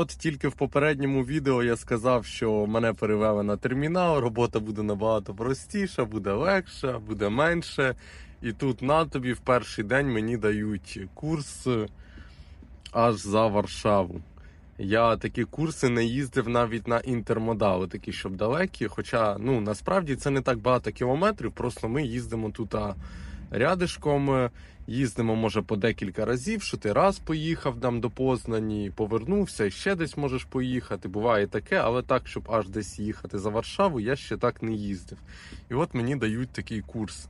от тільки в попередньому відео я сказав, що мене перевели на термінал, робота буде набагато простіша, буде легша, буде менше. І тут на тобі в перший день мені дають курс е, аж за Варшаву. Я такі курси не їздив навіть на інтермодали, такі, щоб далекі. Хоча ну насправді це не так багато кілометрів, просто ми їздимо тут а, рядишком. е, Їздимо, може, по декілька разів, що ти раз поїхав там до Познані, повернувся і ще десь можеш поїхати. Буває таке, але так, щоб аж десь їхати за Варшаву, я ще так не їздив. І от мені дають такий курс.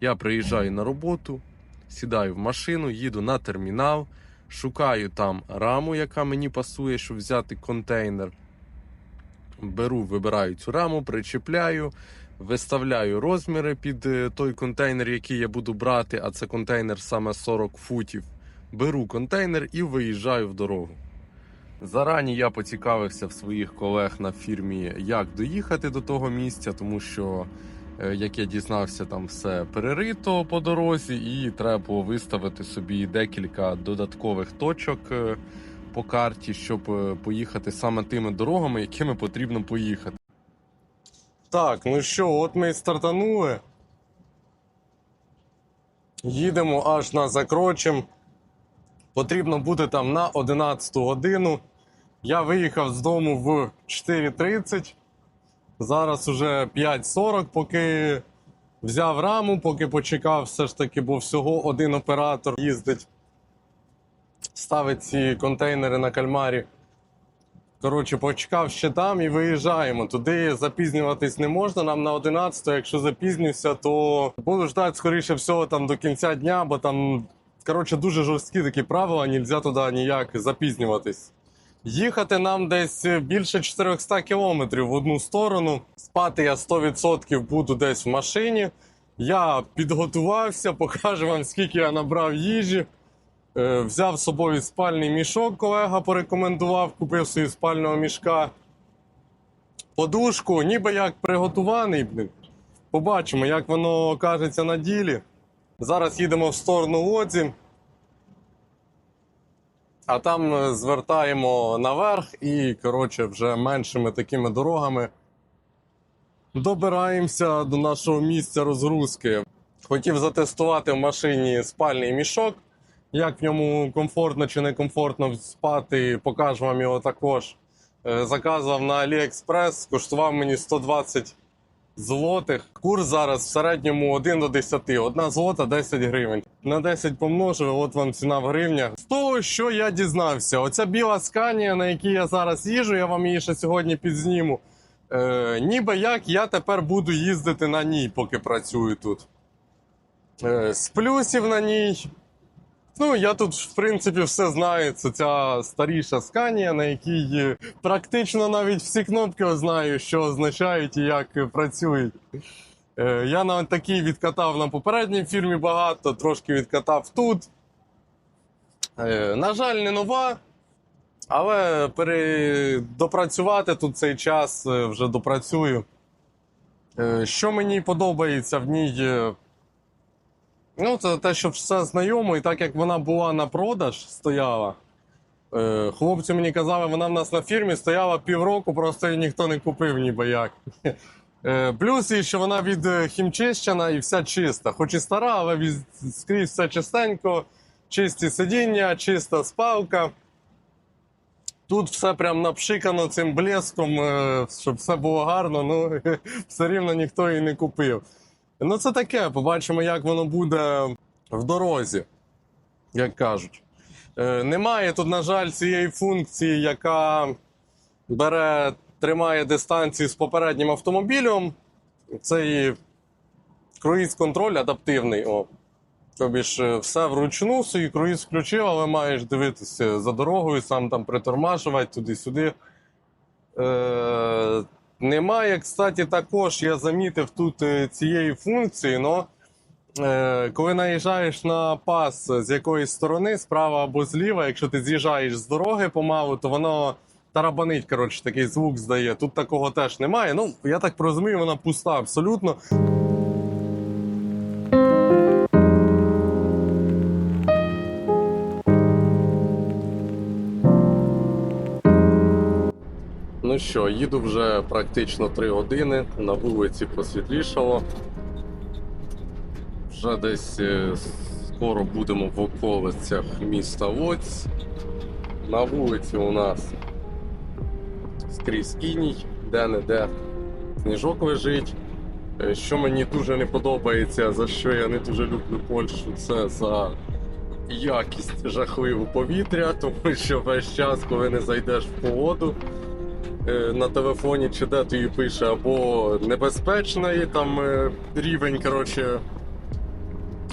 Я приїжджаю на роботу, сідаю в машину, їду на термінал, шукаю там раму, яка мені пасує, щоб взяти контейнер. Беру, вибираю цю раму, причіпляю, виставляю розміри під е, той контейнер, який я буду брати, а це контейнер саме 40 футів. Беру контейнер і виїжджаю в дорогу. Зарані я поцікавився в своїх колег на фірмі, як доїхати до того місця, тому що, е, як я дізнався, там все перерито по дорозі, і треба було виставити собі декілька додаткових точок е, по карті, щоб поїхати саме тими дорогами, якими потрібно поїхати. Так, ну що, от ми і стартанули. Їдемо аж на закрочем. Потрібно бути там на 11 годину. Я виїхав з дому в 4.30. Зараз уже 5.40, поки взяв раму, поки почекав, все ж таки, бо всього один оператор їздить, ставить ці контейнери на кальмарі. Коротше, почекав ще там і виїжджаємо. Туди запізнюватись не можна. Нам на 11, якщо запізнюся, то буду ждати, скоріше всього, там до кінця дня, бо там, коротше, дуже жорсткі такі правила, нельзя туди ніяк запізнюватись. Їхати нам десь більше 400 кілометрів в одну сторону. Спати я 100% буду десь в машині. Я підготувався, покажу вам, скільки я набрав їжі. Е, Взяв з собою спальний мішок, колега порекомендував, купив собі спального мішка. Подушку, ніби як приготуваний. Побачимо, як воно окажеться на ділі. Зараз їдемо в сторону Лодзі. А там е, звертаємо наверх і, коротше, вже меншими такими дорогами добираємося до нашого місця розгрузки. Хотів затестувати в машині спальний мішок. Як в ньому комфортно чи некомфортно спати, покажу вам його також. Е, Заказував на AliExpress, коштував мені 120 злотих. Курс зараз в середньому 1 до 10. Одна злота 10 гривень. На 10 помножив, от вам ціна в гривнях. З того, що я дізнався, оця біла сканія, на якій я зараз їжу, я вам її ще сьогодні підзніму. Е, ніби як я тепер буду їздити на ній, поки працюю тут. Е, з плюсів на ній. Ну, я тут, в принципі, все знаю. Це ця старіша сканія, на якій е, практично навіть всі кнопки знаю, що означають і як працюють. Е, Я на такій відкатав на попередній фірмі багато, трошки відкатав тут. Е, На жаль, не нова, але пере... допрацювати тут цей час вже допрацюю. Що мені подобається в ній. Ну, це те, що все знайомо, і так як вона була на продаж, стояла. Е, хлопці мені казали, вона в нас на фірмі стояла півроку, просто її ніхто не купив, ніби як. Е, плюс і що вона від е, хімчищена і вся чиста. Хоч і стара, але від, скрізь все чистенько, чисті сидіння, чиста спалка. Тут все прям напшикано цим блеском, е, щоб все було гарно, ну все рівно ніхто її не купив. Ну, це таке, побачимо, як воно буде в дорозі, як кажуть. Е, немає тут, на жаль, цієї функції, яка бере, тримає дистанцію з попереднім автомобілем. Цей круїз-контроль адаптивний. О. Тобі ж е, все вручну, свій круїз включив, але маєш дивитися за дорогою, сам там притормажувати туди-сюди. Е, немає, кстати, також я замітив тут е, цієї функції, но е, коли наїжджаєш на пас з якоїсь сторони, справа або зліва, якщо ти з'їжджаєш з дороги помалу, то воно тарабанить, коротше, такий звук здає. Тут такого теж немає. Ну, я так розумію, вона пуста абсолютно. Що, їду вже практично 3 години, на вулиці посвітлішало. Вже десь е, скоро будемо в околицях міста Лоць. На вулиці у нас скрізь іній, де-не-де сніжок лежить. Е, Що мені дуже не подобається, за що я не дуже люблю Польщу, це за якість жахливу повітря, тому що весь час, коли не зайдеш в погоду, на телефоні чи де тобі пише або небезпечний там е, рівень коротше,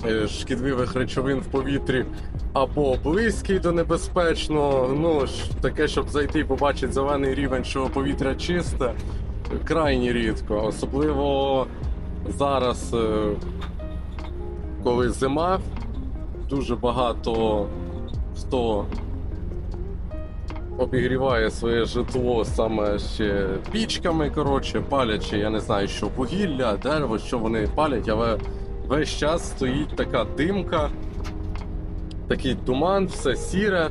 е, шкідливих речовин в повітрі, або близький до небезпечного. Ну, таке, щоб зайти і побачити зелений рівень, що повітря чисте, крайні рідко. Особливо зараз, е, коли зима, дуже багато хто обігріває своє житло саме ще пічками, коротше, палячи, я не знаю, що вугілля, дерево, що вони палять, але весь час стоїть така димка, такий туман, все сіре.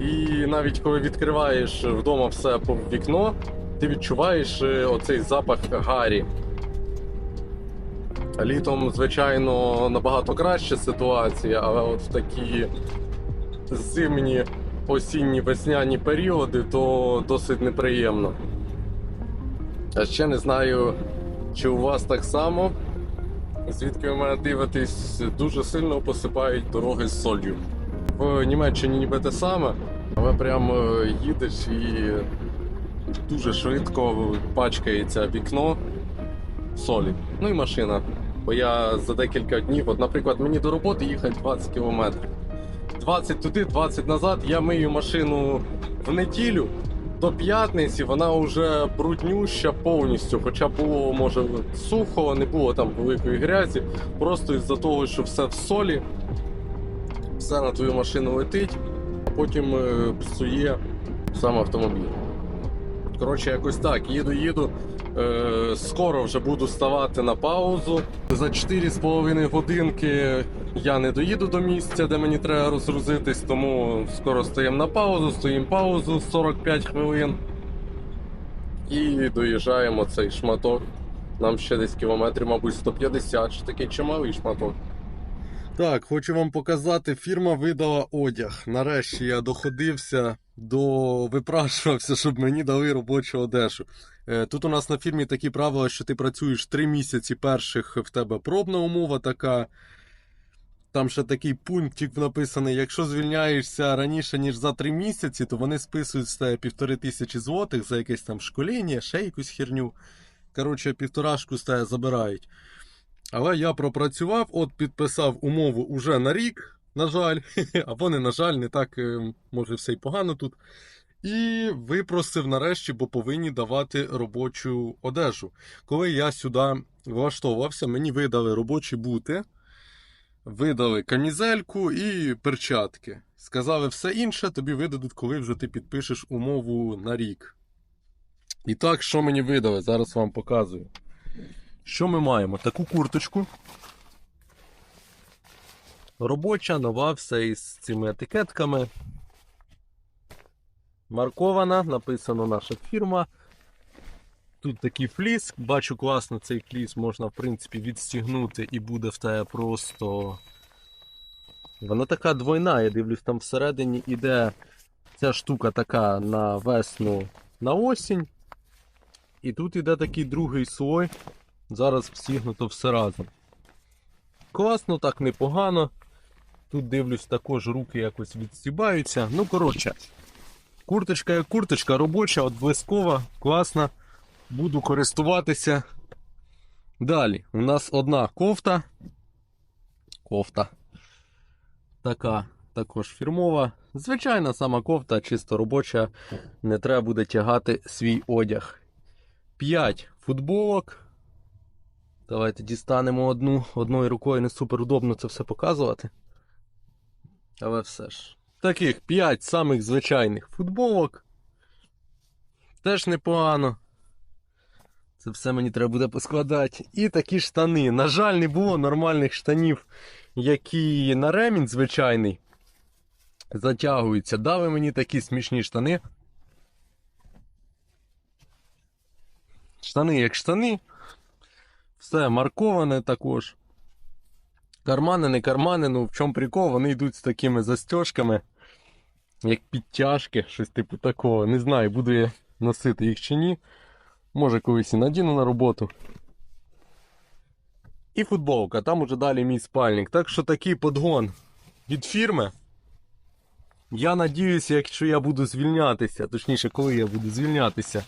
І навіть коли відкриваєш вдома все по вікно, ти відчуваєш е, оцей запах гарі. Літом, звичайно, набагато краща ситуація, але от в такі зимні, осінні, весняні періоди, то досить неприємно. А ще не знаю, чи у вас так само. Звідки ви мене дивитесь, дуже сильно посипають дороги з солью. В Німеччині ніби те саме, але прямо їдеш і дуже швидко пачкається вікно солі. Ну і машина. Бо я за декілька днів, от, наприклад, мені до роботи їхати 20 кілометрів. 20 туди, 20 назад. Я мию машину в неділю. До п'ятниці вона вже бруднюща повністю. Хоча було, може, сухо, не було там великої грязі. Просто із-за того, що все в солі, все на твою машину летить, а потім е, псує сам автомобіль. Коротше, якось так, їду, їду. Е, скоро вже буду ставати на паузу. За 4,5 годинки я не доїду до місця, де мені треба розгрузитись, тому скоро стаємо на паузу, стоїмо паузу 45 хвилин. І доїжджаємо цей шматок. Нам ще десь кілометрів, мабуть, 150, що такий чималий шматок. Так, хочу вам показати, фірма видала одяг. Нарешті я доходився до випрашувався, щоб мені дали робочу одежу. Е, Тут у нас на фірмі такі правила, що ти працюєш 3 місяці перших в тебе пробна умова така. Там ще такий пунктик написаний: якщо звільняєшся раніше, ніж за 3 місяці, то вони списують півтори тисячі злотих за якесь там школіння, ще якусь херню. Коротше, півторашку з забирають. Але я пропрацював, от підписав умову уже на рік, на жаль, або не на жаль, не так е, може все й погано тут. І випросив нарешті, бо повинні давати робочу одежу. Коли я сюди влаштовувався, мені видали робочі бути, видали камізельку і перчатки. Сказали, все інше тобі видадуть, коли вже ти підпишеш умову на рік. І так, що мені видали? Зараз вам показую. Що ми маємо? Таку курточку. Робоча, нова, все із цими етикетками. Маркована, написано наша фірма. Тут такий фліс. Бачу класно цей фліс можна, в принципі, відстігнути і буде в тебе просто. Вона така двойна, я дивлюсь, там всередині іде ця штука така на весну на осінь. І тут іде такий другий слой. Зараз встігнуто все разом. Класно, так непогано. Тут дивлюсь, також руки якось відстібаються. Ну, коротше, курточка як курточка робоча, от блискова, класна. Буду користуватися. Далі, у нас одна кофта. Кофта. Така також фірмова. Звичайна сама кофта, чисто робоча. Не треба буде тягати свій одяг. 5 футболок. Давайте дістанемо одну. Одною рукою не супер удобно це все показувати. Але все ж. Таких 5 самих звичайних футболок. Теж непогано. Це все мені треба буде поскладати. І такі штани. На жаль, не було нормальних штанів, які на ремінь звичайний затягуються. Дали мені такі смішні штани. Штани як штани. Все марковане також. Кармани, не кармани, ну в чому прикол, вони йдуть з такими застежками, як підтяжки, щось типу такого. Не знаю, буду я носити їх чи ні. Може колись і надіну на роботу. І футболка, там уже далі мій спальник. Так що такий подгон від фірми. Я надіюся, якщо я буду звільнятися, точніше, коли я буду звільнятися,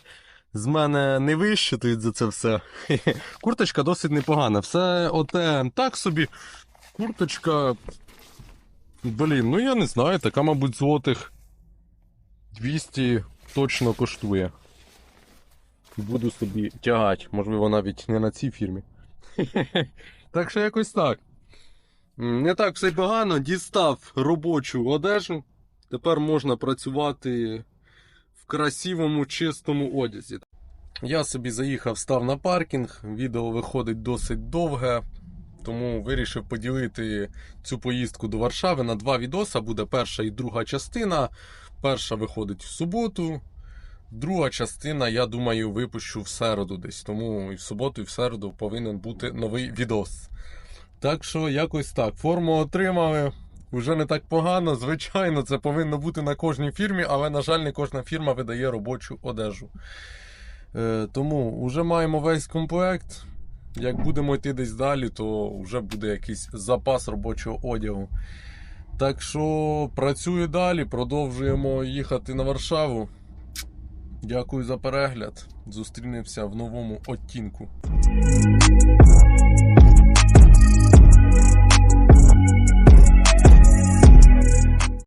з мене не вищитують за це все. Курточка досить непогана. Все оте так собі. Курточка. Блін, ну я не знаю, така, мабуть, злотих 200 точно коштує. Буду собі тягати, можливо, навіть не на цій фірмі. Так що якось так. Не так все погано. Дістав робочу одежу. Тепер можна працювати в красивому, чистому одязі. Я собі заїхав, став на паркінг. Відео виходить досить довге, тому вирішив поділити цю поїздку до Варшави на два відоса. Буде перша і друга частина. Перша виходить в суботу. Друга частина, я думаю, випущу в середу десь. Тому і в суботу, і в середу повинен бути новий відос. Так що якось так. Форму отримали. Вже не так погано. Звичайно, це повинно бути на кожній фірмі, але, на жаль, не кожна фірма видає робочу одежу. Е, тому вже маємо весь комплект. Як будемо йти десь далі, то вже буде якийсь запас робочого одягу. Так що працюю далі, продовжуємо їхати на Варшаву. Дякую за перегляд. Зустрінемося в новому оттінку.